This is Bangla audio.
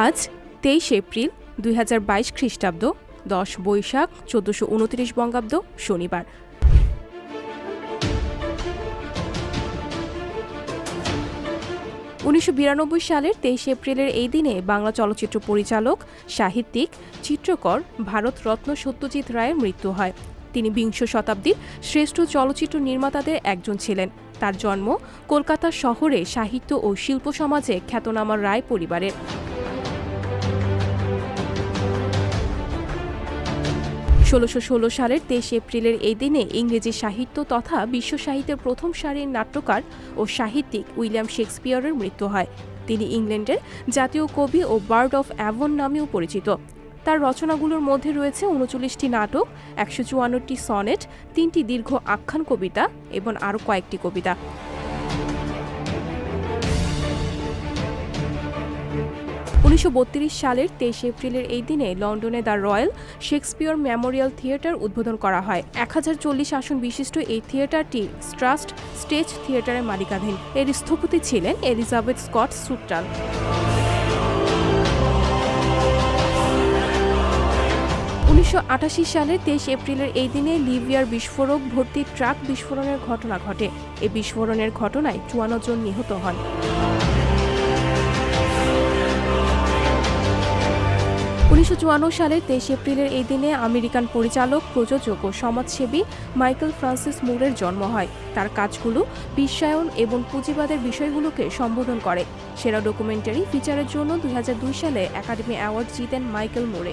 আজ তেইশ এপ্রিল দুই হাজার বাইশ খ্রিস্টাব্দ, দশ বৈশাখ, চোদ্দশো উনত্রিশ বঙ্গাব্দ, শনিবার। উনিশশো বিরানব্বই সালের তেইশে এপ্রিলের এই দিনে বাংলা চলচ্চিত্র পরিচালক, সাহিত্যিক, চিত্রকর ভারতরত্ন সত্যজিৎ রায়ের মৃত্যু হয়। তিনি বিংশ শতাব্দীর শ্রেষ্ঠ চলচ্চিত্র নির্মাতাদের একজন ছিলেন। তার জন্ম কলকাতা শহরে সাহিত্য ও শিল্প সমাজে খ্যাতনামা রায় পরিবারের। ষোলোশো ষোলো সালের তেইশ এপ্রিলের এই দিনে ইংরেজি সাহিত্য তথা বিশ্ব সাহিত্যের প্রথম সারির নাট্যকার ও সাহিত্যিক উইলিয়াম শেক্সপিয়রের মৃত্যু হয়। তিনি ইংল্যান্ডের জাতীয় কবি ও বার্ড অফ অ্যাভন নামেও পরিচিত। তার রচনাগুলোর মধ্যে রয়েছে উনচল্লিশটি নাটক, একশো চুয়ান্নটি সনেট, তিনটি দীর্ঘ আখ্যান কবিতা এবং আরও কয়েকটি কবিতা। উনিশশো বত্রিশ সালের তেইশে এপ্রিলের এই দিনে লন্ডনে the Royal Shakespeare Memorial Theatre উদ্বোধন করা হয়। এক হাজার চল্লিশ আসন বিশিষ্ট এই থিয়েটারটি স্ট্রাস্ট স্টেজ থিয়েটারের মালিকাধীন এর স্থপতি ছিলেন এলিজাবেথ স্কট সুট্টাল। উনিশশো সালের তেইশ এপ্রিলের এই দিনে লিবিয়ার বিস্ফোরক ভর্তি ট্রাক বিস্ফোরণের ঘটনা ঘটে। এই বিস্ফোরণের ঘটনায় চুয়ান্ন জন নিহত হন। উনিশশো চুয়ান্ন সালের তেইশ এপ্রিলের এই দিনে আমেরিকান পরিচালক, প্রযোজক ও সমাজসেবী মাইকেল ফ্রান্সিস মুরের জন্ম হয়। তার কাজগুলো বিশ্বায়ন এবং পুঁজিবাদের বিষয়গুলোকে সম্বোধন করে। সেরা ডকুমেন্টারি ফিচারের জন্য দু হাজার দুই সালে একাডেমি অ্যাওয়ার্ড জিতেন মাইকেল মুরে।